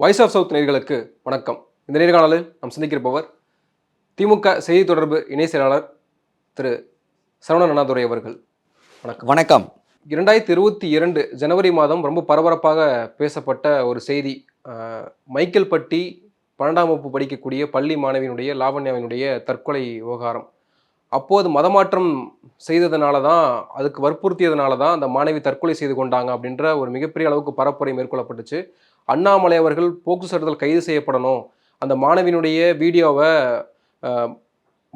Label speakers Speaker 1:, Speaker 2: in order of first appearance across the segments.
Speaker 1: Voice of south நேர்களுக்கு வணக்கம். இந்த நேர்காணலில் நாம் சந்திக்கிருப்பவர் திமுக செய்தி தொடர்பு இணை செயலாளர் திரு சரவணன் அண்ணாதுரை அவர்கள். வணக்கம்.
Speaker 2: வணக்கம்.
Speaker 1: இரண்டாயிரத்தி இருபத்தி இரண்டு ஜனவரி மாதம் ரொம்ப பரபரப்பாக பேசப்பட்ட ஒரு செய்தி. அஹ், மைக்கேல்பட்டி பன்னெண்டாம் வகுப்பு படிக்கக்கூடிய பள்ளி மாணவியினுடைய லாவண்யாவினுடைய தற்கொலை விவகாரம். அப்போது மதமாற்றம் செய்ததுனால தான் அதுக்கு வற்புறுத்தியதுனால தான் அந்த மாணவி தற்கொலை செய்து கொண்டாங்க அப்படின்ற ஒரு மிகப்பெரிய அளவுக்கு பரப்புரை மேற்கொள்ளப்பட்டுச்சு. அண்ணாமலை அவர்கள் போக்கு சட்டத்தில் கைது செய்யப்படணும். அந்த மாணவியினுடைய வீடியோவை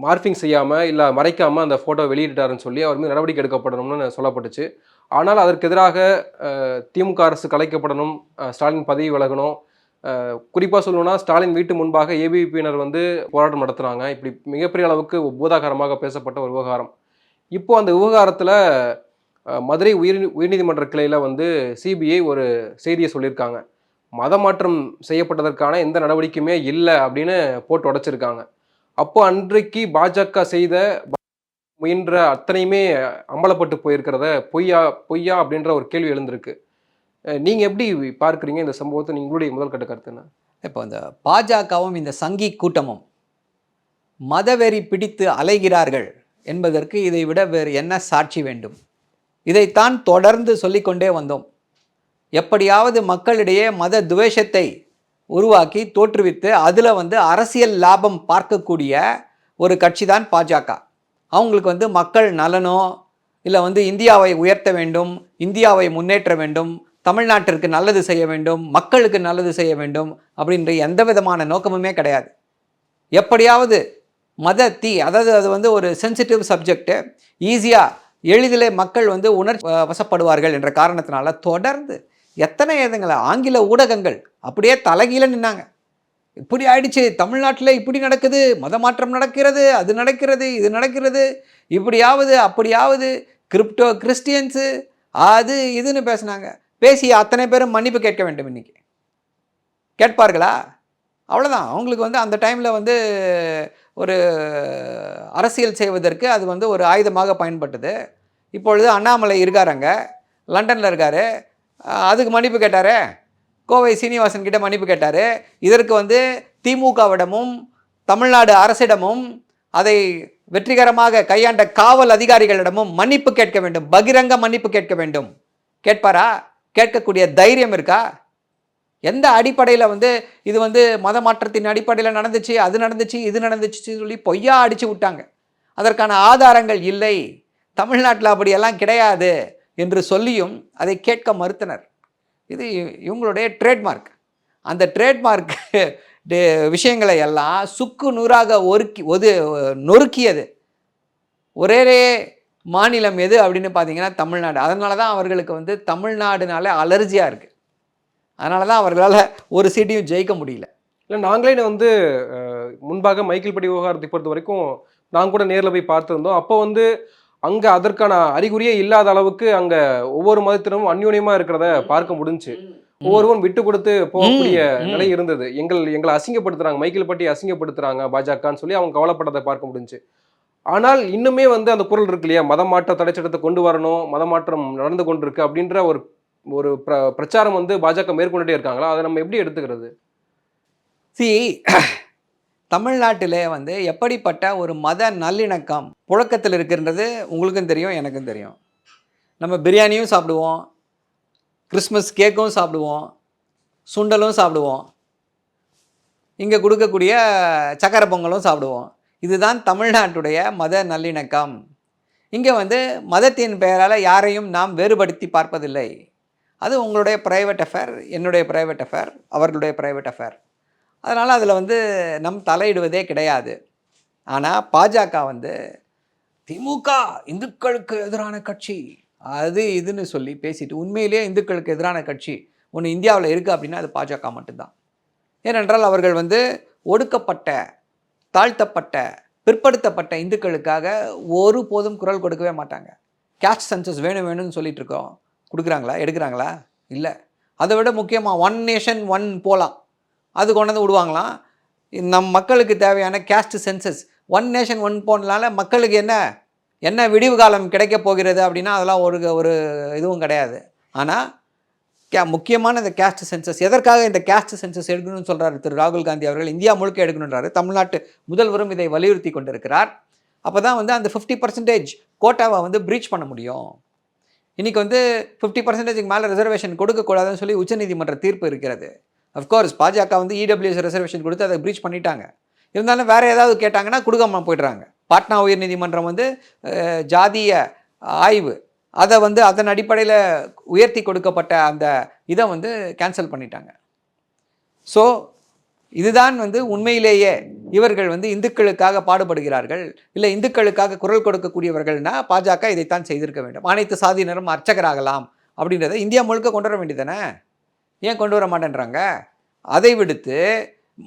Speaker 1: மார்ஃபிங் செய்யாமல் இல்லை மறைக்காமல் அந்த ஃபோட்டோ வெளியிட்டாருன்னு சொல்லி அவர் மீது நடவடிக்கை எடுக்கப்படணும்னு சொல்லப்பட்டுச்சு. ஆனால் அதற்கு எதிராக திமுக அரசு கலைக்கப்படணும் ஸ்டாலின் பதவி விலகணும். குறிப்பாக சொல்லணும்னா ஸ்டாலின் வீட்டு முன்பாக ஏபிபியினர் வந்து போராட்டம் நடத்துகிறாங்க இப்படி மிகப்பெரிய அளவுக்கு பூதாகரமாக பேசப்பட்ட ஒரு விவகாரம். இப்போது அந்த விவகாரத்தில் மதுரை உயர் உயர்நீதிமன்ற கிளையில் வந்து சிபிஐ ஒரு செய்தியை சொல்லியிருக்காங்க. மதமாற்றம் செய்யப்பட்டதற்கான எந்த நடவடிக்கையுமே இல்லை அப்படின்னு போட்டு உடைச்சிருக்காங்க. அப்போ அன்றைக்கு பாஜக செய்த முயன்ற அத்தனையுமே அம்பலப்பட்டு போயிருக்கிறத பொய்யா பொய்யா அப்படின்ற ஒரு கேள்வி எழுந்திருக்கு. நீங்கள் எப்படி பார்க்குறீங்க இந்த சம்பவத்தை? நீங்களுடைய முதல் கட்ட கருத்து என்ன?
Speaker 2: இப்போ இந்த பாஜகவும் இந்த சங்கி கூட்டமும் மதவெறி பிடித்து அலைகிறார்கள் என்பதற்கு இதை விட வேறு என்ன சாட்சி வேண்டும்? இதைத்தான் தொடர்ந்து சொல்லிக்கொண்டே வந்தோம். எப்படியாவது மக்களிடையே மத துவேஷத்தை உருவாக்கி தோற்றுவித்து அதில் வந்து அரசியல் லாபம் பார்க்கக்கூடிய ஒரு கட்சி தான் பாஜக. அவங்களுக்கு வந்து மக்கள் நலனோ இல்லை வந்து இந்தியாவை உயர்த்த வேண்டும் இந்தியாவை முன்னேற்ற வேண்டும் தமிழ்நாட்டிற்கு நல்லது செய்ய வேண்டும் மக்களுக்கு நல்லது செய்ய வேண்டும் அப்படின்ற எந்த விதமான நோக்கமுமே கிடையாது. எப்படியாவது மத தீ அதாவது அது வந்து ஒரு சென்சிட்டிவ் சப்ஜெக்ட்டு ஈஸியாக எளிதில் மக்கள் வந்து உணர் வசப்படுவார்கள் என்ற காரணத்தினால தொடர்ந்து எத்தனை இதுங்களை? ஆங்கில ஊடகங்கள். அப்படியே தலைகீழ நின்னாங்க. இப்படி ஆயிடுச்சு. தமிழ்நாட்டில் இப்படி நடக்குது. மத மாற்றம் நடக்கிறது. அது நடக்கிறது. இது நடக்கிறது. இப்படியாவது அப்படியாவது. கிரிப்டோ கிறிஸ்டியன்ஸு அது இதுன்னு பேசுனாங்க. பேசி அத்தனை பேரும் மன்னிப்பு கேட்க வேண்டும் இன்றைக்கி கேட்பார்களா? அவ்வளோதான் அவங்களுக்கு வந்து அந்த டைமில் வந்து ஒரு அரசியல் செய்வதற்கு அது வந்து ஒரு ஆயுதமாக பயன்பட்டது. இப்பொழுது அண்ணாமலை இருக்காருங்க லண்டனில் இருக்கார். அதுக்கு மன்னிப்பு கேட்டாரே. கோவை சீனிவாசன் கிட்ட மன்னிப்பு கேட்டார். இதற்கு வந்து திமுகவிடமும் தமிழ்நாடு அரசிடமும் அதை வெற்றிகரமாக கையாண்ட காவல் அதிகாரிகளிடமும் மன்னிப்பு கேட்க வேண்டும். பகிரங்க மன்னிப்பு கேட்க வேண்டும். கேட்பாரா? கேட்கக்கூடிய தைரியம் இருக்கா? எந்த அடிப்படையில் வந்து இது வந்து மத மாற்றத்தின் அடிப்படையில் நடந்துச்சு அது நடந்துச்சு இது நடந்துச்சு சொல்லி பொய்யா அடித்து விட்டாங்க. அதற்கான ஆதாரங்கள் இல்லை. தமிழ்நாட்டில் அப்படியெல்லாம் கிடையாது. என்று சொல்லியும் அதை கேட்க மறுத்தனர். இது இவங்களுடைய ட்ரேட்மார்க் அந்த ட்ரேட்மார்க் விஷயங்களை எல்லாம் சுக்கு நூறாக ஒருக்கி ஒது நொறுக்கியது. ஒரே மாநிலம் எது அப்படின்னு பார்த்தீங்கன்னா தமிழ்நாடு. அதனால தான் அவர்களுக்கு வந்து தமிழ்நாடுனால அலர்ஜியாக இருக்குது அதனால தான் அவர்களால் ஒரு சீட்டையும் ஜெயிக்க முடியல.
Speaker 1: இல்லை நாங்களே வந்து முன்பாக மைக்கேல் படி விவகாரத்தை பொறுத்த வரைக்கும் நாங்கள் கூட நேரில் போய் பார்த்துருந்தோம். அப்போ வந்து அங்கே அதற்கான அறிகுறியே இல்லாத அளவுக்கு அங்கே ஒவ்வொரு மதத்தினரும் அந்யோன்யமாக இருக்கிறத பார்க்க முடிஞ்சுச்சு. ஒவ்வொருவரும் விட்டு கொடுத்து போகக்கூடிய. நிலை இருந்தது. எங்கள் எங்களை அசிங்கப்படுத்துறாங்க மைக்கேல்பட்டி அசிங்கப்படுத்துறாங்க பாஜகன்னு சொல்லி அவங்க கவலைப்பட்டதை பார்க்க முடிஞ்சுச்சு. ஆனால் இன்னுமே வந்து அந்த குரல் இருக்கு இல்லையா? மதம் மாற்ற தடை சட்டத்தை கொண்டு வரணும் மதம் மாற்றம் நடந்து கொண்டிருக்கு அப்படின்ற ஒரு ஒரு பிர பிரச்சாரம் வந்து பாஜக மேற்கொண்டுட்டே இருக்காங்களா? அதை நம்ம எப்படி எடுத்துக்கிறது?
Speaker 2: சி தமிழ்நாட்டிலே வந்து எப்படிப்பட்ட ஒரு மத நல்லிணக்கம் புழக்கத்தில் இருக்கின்றது உங்களுக்கும் தெரியும் எனக்கும் தெரியும். நம்ம பிரியாணியும் சாப்பிடுவோம் கிறிஸ்மஸ் கேக்கும் சாப்பிடுவோம் சுண்டலும் சாப்பிடுவோம். இங்கே கொடுக்கக்கூடிய சக்கரை பொங்கலும் சாப்பிடுவோம். இதுதான் தமிழ்நாட்டுடைய மத நல்லிணக்கம். இங்கே வந்து மதத்தின் பெயரால் யாரையும் நாம் வேறுபடுத்தி பார்ப்பதில்லை. அது உங்களுடைய ப்ரைவேட் அஃபேர் என்னுடைய ப்ரைவேட் அஃபேர் அவர்களுடைய ப்ரைவேட் அஃபேர் அதனால் அதில் வந்து நம் தலையிடுவதே கிடையாது. ஆனால் பாஜக வந்து திமுக இந்துக்களுக்கு எதிரான கட்சி. அது இதுன்னு சொல்லி பேசிட்டு உண்மையிலேயே இந்துக்களுக்கு எதிரான கட்சி ஒன்று இந்தியாவில் இருக்குது அப்படின்னா அது பாஜக மட்டும்தான். ஏனென்றால் அவர்கள் வந்து ஒடுக்கப்பட்ட தாழ்த்தப்பட்ட பிற்படுத்தப்பட்ட இந்துக்களுக்காக ஒரு போதும் குரல் கொடுக்கவே மாட்டாங்க. கேஸ்ட் சென்சஸ் வேணும் வேணும்னு சொல்லிட்டு இருக்கோம். கொடுக்குறாங்களா? எடுக்கிறாங்களா? இல்லை. அதை விட முக்கியமாக ஒன் நேஷன் ஒன் போலாம். அது கொண்டாந்து விடுவாங்களாம். நம் மக்களுக்கு தேவையான caste census one nation one போன்னால மக்களுக்கு என்ன என்ன விடிவு காலம் கிடைக்க போகிறது அப்படின்னா அதெல்லாம் ஒரு ஒரு இதுவும் கிடையாது. ஆனால் கே முக்கியமான இந்த கேஸ்ட் சென்சஸ் எதற்காக இந்த கேஸ்ட் சென்சஸ் எடுக்கணும்னு சொல்கிறார் திரு ராகுல் காந்தி அவர்கள் இந்தியா முழுக்க எடுக்கணுன்றாரு தமிழ்நாட்டு முதல்வரும் இதை வலியுறுத்தி கொண்டிருக்கிறார். அப்போ தான் வந்து அந்த ஃபிஃப்டி பர்சன்டேஜ் கோட்டாவை வந்து ப்ரீச் பண்ண முடியும். இன்றைக்கி வந்து ஃபிஃப்டி பர்சன்டேஜுக்கு மேலே ரிசர்வேஷன் கொடுக்கக்கூடாதுன்னு சொல்லி உச்சநீதிமன்ற தீர்ப்பு இருக்கிறது. அஃப்கோர்ஸ் பாஜக வந்து இடபிள்யூஎஸ் ரிசர்வேஷன் கொடுத்து அதை ப்ரீச் பண்ணிட்டாங்க. இருந்தாலும் வேறு ஏதாவது கேட்டாங்கன்னா கொடுக்காம போயிடுறாங்க. பாட்னா உயர்நீதிமன்றம் வந்து ஜாதிய ஆய்வு அதை வந்து அதன் அடிப்படையில் உயர்த்தி கொடுக்கப்பட்ட அந்த இதை வந்து கேன்சல் பண்ணிட்டாங்க. ஸோ இதுதான் வந்து உண்மையிலேயே இவர்கள் வந்து இந்துக்களுக்காக பாடுபடுகிறார்கள். இல்லை இந்துக்களுக்காக குரல் கொடுக்கக்கூடியவர்கள்னா பாஜக இதைத்தான் செய்திருக்க வேண்டும். அனைத்து சாதியினரும் அர்ச்சகராகலாம் அப்படின்றத இந்தியா முழுக்க கொண்டு வர வேண்டியதானே ஏன் கொண்டு வர மாட்டேன்றாங்க? அதை விடுத்து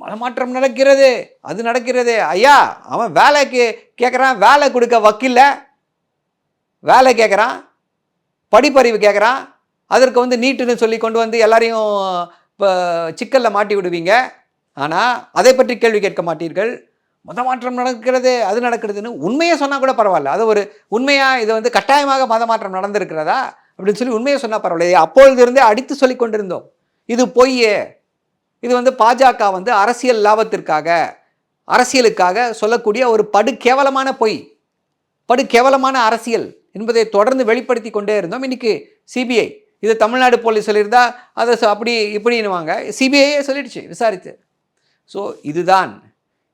Speaker 2: மனமாற்றம் நடக்கிறது. அது நடக்கிறது. ஐயா அவன் வேலைக்கு கேட்குறான் வேலை கொடுக்க வக்கில்ல. வேலை கேட்குறான் படிப்பறிவு கேட்குறான் அதற்கு வந்து நீட்டுன்னு சொல்லி கொண்டு வந்து எல்லாரையும் இப்போ சிக்கலில் மாட்டி விடுவீங்க. ஆனால் அதை பற்றி கேள்வி கேட்க மாட்டீர்கள். மத மாற்றம் நடக்கிறது. அது நடக்கிறதுன்னு உண்மையை சொன்னால் கூட பரவாயில்ல. அது ஒரு உண்மையாக இது வந்து கட்டாயமாக மத மாற்றம் நடந்திருக்கிறதா? அப்படின்னு சொல்லி உண்மையை சொன்னால் பரவாயில்ல. அப்பொழுது இருந்தே அடித்து சொல்லி கொண்டிருந்தோம். இது பொய்யே. இது வந்து பாஜக வந்து அரசியல் லாபத்திற்காக அரசியலுக்காக சொல்லக்கூடிய ஒரு படு கேவலமான பொய். படு கேவலமான அரசியல் என்பதை தொடர்ந்து வெளிப்படுத்தி கொண்டே இருந்தோம். இன்னைக்கு சிபிஐ இது தமிழ்நாடு போலீஸ் சொல்லியிருந்தா அதை அப்படி இப்படின்னுவாங்க. சிபிஐயே சொல்லிடுச்சு விசாரித்து. ஸோ இதுதான்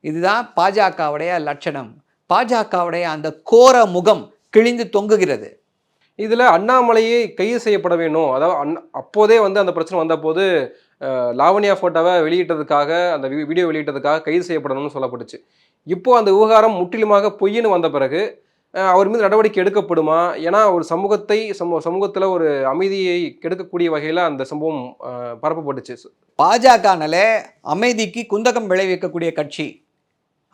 Speaker 2: இதுதான் பாஜகவுடைய லட்சணம். பாஜகவுடைய அந்த கோர முகம் கிழிந்து தொங்குகிறது.
Speaker 1: இதில் அண்ணாமலையே கைது செய்யப்பட வேணும். அதாவது அந் அப்போதே வந்து அந்த பிரச்சனை வந்தபோது லாவணியா லாவண்யா வெளியிட்டதுக்காக அந்த வீடியோ வெளியிட்டதுக்காக கைது செய்யப்படணும்னு சொல்லப்பட்டுச்சு. இப்போது அந்த விவகாரம் முற்றிலுமாக பொய்ன்னு வந்த பிறகு அவர் மீது நடவடிக்கை எடுக்கப்படுமா? ஏன்னா ஒரு சமூகத்தை சமூக சமூகத்தில் ஒரு அமைதியை கெடுக்கக்கூடிய வகையில் அந்த சம்பவம் பரப்பப்பட்டுச்சு.
Speaker 2: பாஜகனாலே அமைதிக்கு குந்தகம் விளைவிக்கக்கூடிய கட்சி.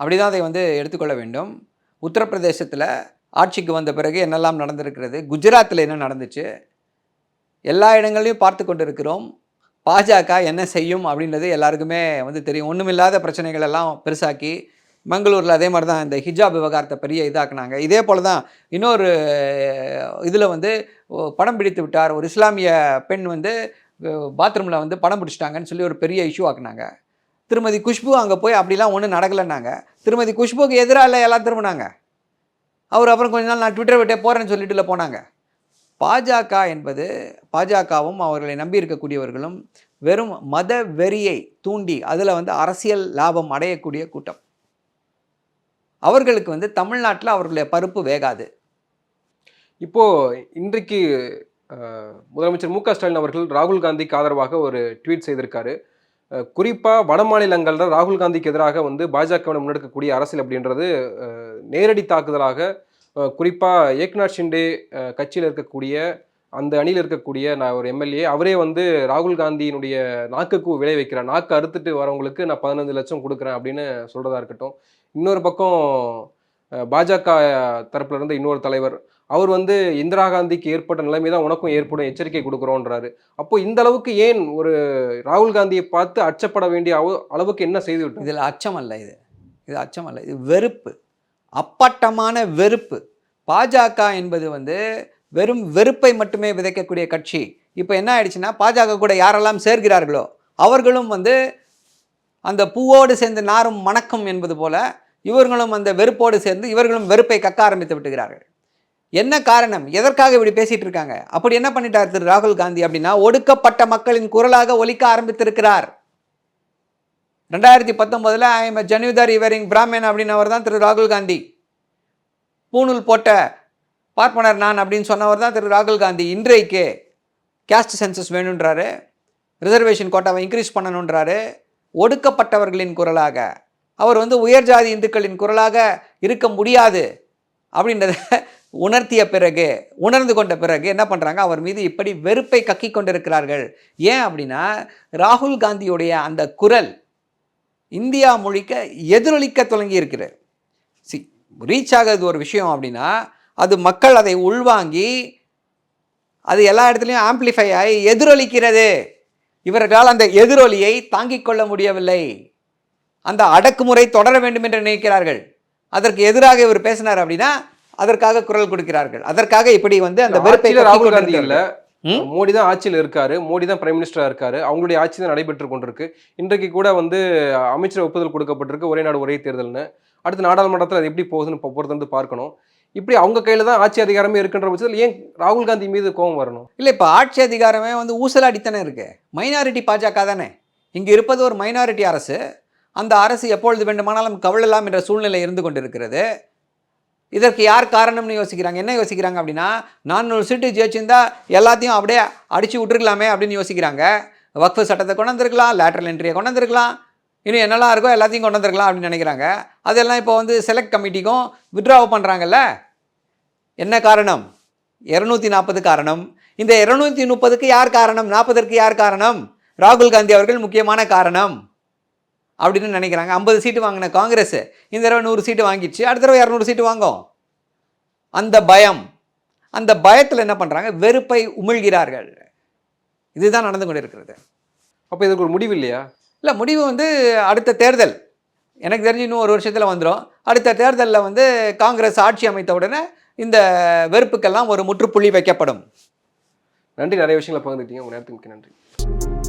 Speaker 2: அப்படிதான் அதை வந்து எடுத்துக்கொள்ள வேண்டும். உத்தரப்பிரதேசத்தில் ஆட்சிக்கு வந்த பிறகு என்னெல்லாம் நடந்திருக்கிறது குஜராத்தில் என்ன நடந்துச்சு எல்லா இடங்களையும் பார்த்து கொண்டிருக்கிறோம். பாஜக என்ன செய்யும் அப்படின்றது எல்லாருக்குமே வந்து தெரியும். ஒன்றுமில்லாத பிரச்சனைகள் எல்லாம் பெருசாக்கி மங்களூரில் அதே மாதிரி தான் இந்த ஹிஜாப் விவகாரத்தை பெரிய இதாக்குனாங்க. இதே போல் தான் இன்னொரு இதில் வந்து படம் பிடித்து விட்டார். ஒரு இஸ்லாமிய பெண் வந்து பாத்ரூமில் வந்து படம் பிடிச்சிட்டாங்கன்னு சொல்லி ஒரு பெரிய இஷ்யூ ஆக்குனாங்க. திருமதி குஷ்பு அங்கே போய் அப்படிலாம் ஒன்றும் நடக்கலைன்னாங்க. திருமதி குஷ்புக்கு எதிராக எல்லாம் திரும்பினாங்க. அவர் அப்புறம் கொஞ்ச நாள் நான் ட்விட்டர் விட்டே போகிறேன்னு சொல்லிட்டுல போனாங்க. பாஜக என்பது பாஜகவும் அவர்களை நம்பி இருக்கக்கூடியவர்களும் வெறும் மத வெறியை தூண்டி அதில் வந்து அரசியல் லாபம் அடையக்கூடிய கூட்டம். அவர்களுக்கு வந்து தமிழ்நாட்டில் அவர்களுடைய பருப்பு வேகாது.
Speaker 1: இப்போ இன்றைக்கு முதலமைச்சர் மு க ஸ்டாலின் அவர்கள் ராகுல் காந்திக்கு ஆதரவாக ஒரு ட்வீட் செய்திருக்காரு. குறிப்பாக வட மாநிலங்களில் ராகுல் காந்திக்கு எதிராக வந்து பாஜக முன்னெடுக்கக்கூடிய அரசியல் அப்படின்றது நேரடி தாக்குதலாக குறிப்பாக ஏக்நாத் ஷிண்டே கட்சியில் இருக்கக்கூடிய அந்த அணியில் இருக்கக்கூடிய நான் ஒரு எம்எல்ஏ அவரே வந்து ராகுல் காந்தியினுடைய நாக்குக்கு விளை வைக்கிறேன் நாக்கு அறுத்துட்டு வரவங்களுக்கு நான் பதினஞ்சு லட்சம் கொடுக்குறேன் அப்படின்னு சொல்கிறதா இருக்கட்டும். இன்னொரு பக்கம் பாஜக தரப்புல இருந்து இன்னொரு தலைவர் அவர் வந்து இந்திரா காந்திக்கு ஏற்பட்ட நிலைமை தான் உனக்கும் ஏற்படும் எச்சரிக்கை கொடுக்குறோன்றாரு. அப்போ இந்த அளவுக்கு ஏன் ஒரு ராகுல் காந்தியை பார்த்து அச்சப்பட வேண்டிய அளவு- அளவுக்கு என்ன செய்து விட்டோம்
Speaker 2: இதில் அச்சம் அல்ல இது. இது அச்சம் அல்ல. இது வெறுப்பு. அப்பட்டமான வெறுப்பு. பாஜக என்பது வந்து வெறும் வெறுப்பை மட்டுமே விதைக்கக்கூடிய கட்சி. இப்போ என்ன ஆயிடுச்சுன்னா பாஜக கூட யாரெல்லாம் சேர்கிறார்களோ அவர்களும் வந்து அந்த பூவோடு சேர்ந்து நாரும் மணக்கும் என்பது போல இவர்களும் அந்த வெறுப்போடு சேர்ந்து இவர்களும் வெறுப்பை கக்க ஆரம்பித்து விட்டுகிறார்கள். என்ன காரணம்? எதற்காக இப்படி பேசிட்டு இருக்காங்க அப்படி என்ன பண்ணிட்டார் திரு ராகுல் காந்தி அப்படின்னா ஒடுக்கப்பட்ட மக்களின் குரலாக ஒலிக்க ஆரம்பித்திருக்கிறார். ரெண்டாயிரத்தி பத்தொன்பதில் ஐ எம் ஜனிதர் இவரிங் பிராமின் அப்படின்னவர் தான் திரு ராகுல் காந்தி. பூணூல் போட்ட பார்ப்பனர் நான் அப்படின்னு சொன்னவர் தான் திரு ராகுல் காந்தி. இன்றைக்கு கேஸ்ட் சென்சஸ் வேணுன்றாரு ரிசர்வேஷன் கோட்டாவை இன்க்ரீஸ் பண்ணணுன்றாரு ஒடுக்கப்பட்டவர்களின் குரலாக. அவர் வந்து உயர் ஜாதி இந்துக்களின் குரலாக இருக்க முடியாது அப்படின்றத உணர்த்திய பிறகு உணர்ந்து கொண்ட பிறகு என்ன பண்ணுறாங்க அவர் மீது இப்படி வெறுப்பை கக்கி கொண்டிருக்கிறார்கள். ஏன் அப்படின்னா ராகுல் காந்தியுடைய அந்த குரல் இந்தியா மொழிக்க எதிரொலிக்க தொடங்கி இருக்கிறது சி ரீச் ஆகிறது ஒரு விஷயம் அப்படின்னா அது மக்கள் அதை உள்வாங்கி அது எல்லா இடத்துலையும் ஆம்ப்ளிஃபை ஆகி எதிரொலிக்கிறது. இவர்களால் அந்த எதிரொலியை தாங்கிக் கொள்ள முடியவில்லை. அந்த அடக்குமுறை தொடர வேண்டும் என்று நினைக்கிறார்கள். அதற்கு எதிராக இவர் பேசினார் அப்படின்னா அதற்காக குரல் கொடுக்கிறார்கள். அதற்காக இப்படி வந்து அந்த வெறுப்பை
Speaker 1: ராகுல் காந்தி இல்ல? மோடி தான் ஆட்சியில் இருக்காரு. மோடி தான் பிரைம் மினிஸ்டரா இருக்காரு. அவங்களுடைய ஆட்சி தான் நடைபெற்று கொண்டிருக்கு. இன்றைக்கு கூட வந்து அமைச்சர் ஒப்புதல் கொடுக்கப்பட்டிருக்கு. ஒரே நாடு ஒரே தேர்தல்னு. அடுத்து நாடாளுமன்றத்தில் அது எப்படி போகுதுன்னு இப்போ பொறுத்து வந்து பார்க்கணும். இப்படி அவங்க கையில தான் ஆட்சி அதிகாரமே இருக்குன்ற பட்சத்தில் ஏன் ராகுல் காந்தி மீது கோபம் வரணும்?
Speaker 2: இல்லை இப்போ ஆட்சி அதிகாரமே வந்து ஊசலாடித்தானே இருக்கு. மைனாரிட்டி பாஜக தானே. இங்கே இருப்பது ஒரு மைனாரிட்டி அரசு. அந்த அரசு எப்பொழுது வேண்டுமானாலும் கவிழலாம் என்ற சூழ்நிலை இருந்து கொண்டிருக்கிறது. இதற்கு யார் காரணம்னு யோசிக்கிறாங்க? என்ன யோசிக்கிறாங்க அப்படின்னா நானூறு சீட்டு ஜெயிச்சிருந்தா எல்லாத்தையும் அப்படியே அடித்து விட்டுருக்கலாமே அப்படின்னு யோசிக்கிறாங்க. வக்ஃபு சட்டத்தை கொண்டு வந்திருக்கலாம் லேட்ரல் என்ட்ரியை கொண்டு வந்திருக்கலாம் இன்னும் என்னெல்லாம் இருக்கோ எல்லாத்தையும் கொண்டு வந்திருக்கலாம் அப்படின்னு நினைக்கிறாங்க. அதெல்லாம் இப்போ வந்து செலக்ட் கமிட்டிக்கும் வித்ட்ராவ் பண்ணுறாங்கல்ல என்ன காரணம்? இரநூத்தி நாற்பது காரணம். இந்த இரநூத்தி முப்பதுக்கு யார் காரணம்? நாற்பதற்கு யார் காரணம்? ராகுல் காந்தி அவர்கள் முக்கியமான காரணம். அப்படின்னு நினைக்கிறாங்க. ஐம்பது சீட்டு வாங்கின காங்கிரஸ் இந்த தடவை நூறு சீட்டு வாங்கிடுச்சு. அடுத்த தடவை இரநூறு சீட்டு வாங்கும் அந்த பயம் அந்த பயத்தில் என்ன பண்ணுறாங்க வெறுப்பை உமிழ்கிறார்கள். இதுதான் நடந்து கொண்டிருக்கிறது.
Speaker 1: அப்போ இதுக்கு ஒரு முடிவு இல்லையா?
Speaker 2: இல்லை முடிவு வந்து அடுத்த தேர்தல். எனக்கு தெரிஞ்சு இன்னும் ஒரு வருஷத்தில் வந்துடும் அடுத்த தேர்தலில் வந்து காங்கிரஸ் ஆட்சி அமைத்த உடனே இந்த வெறுப்புக்கெல்லாம் ஒரு முற்றுப்புள்ளி வைக்கப்படும்.
Speaker 1: நன்றி. நிறைய விஷயங்களை பகிர்ந்துட்டீங்க உங்க நேரத்துக்கு நன்றி.